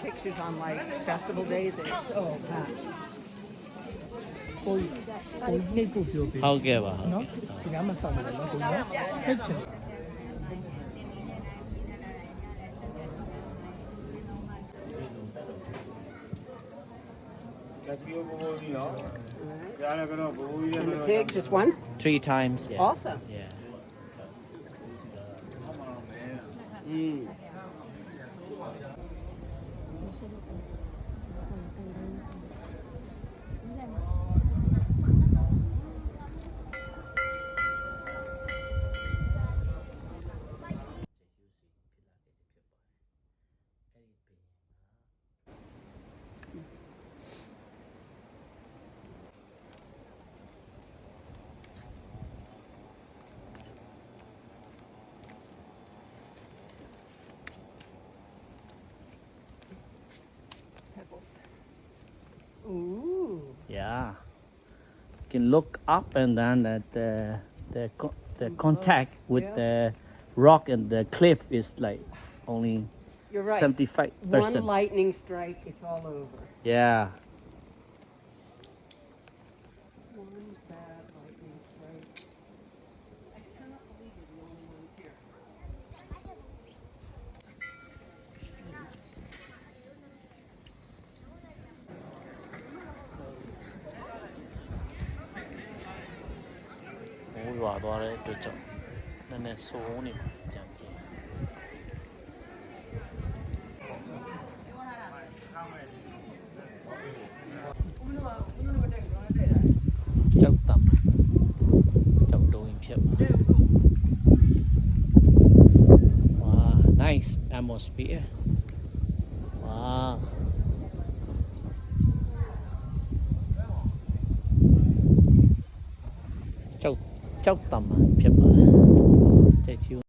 Pictures on like festival days. It's, oh gosh. こういう、こういう、ね、行こうよ。あ、オッケーは。な、山さんの、なんか、ね、入っちゃう。Cake just once? Three times. Yeah. Awesome. Yeah. Can look up and then that the the co- the mm-hmm. contact oh, with Yeah. the rock and the cliff is like only You're right. 75 One percent lightning strike, it's all over. yeah ရွာသွားတဲ့အတွက်ကြောင့်နည်းနည်းစိုးနေမှာကြံပြေ။ကြောက်တံကြောက်တုံးရင်ဖြစ်ပါ။ဝါ nice atmosphere ဝါကြော က်ကြောက်တံဖြစ်ပါတယ်။ကြိတ်ချူ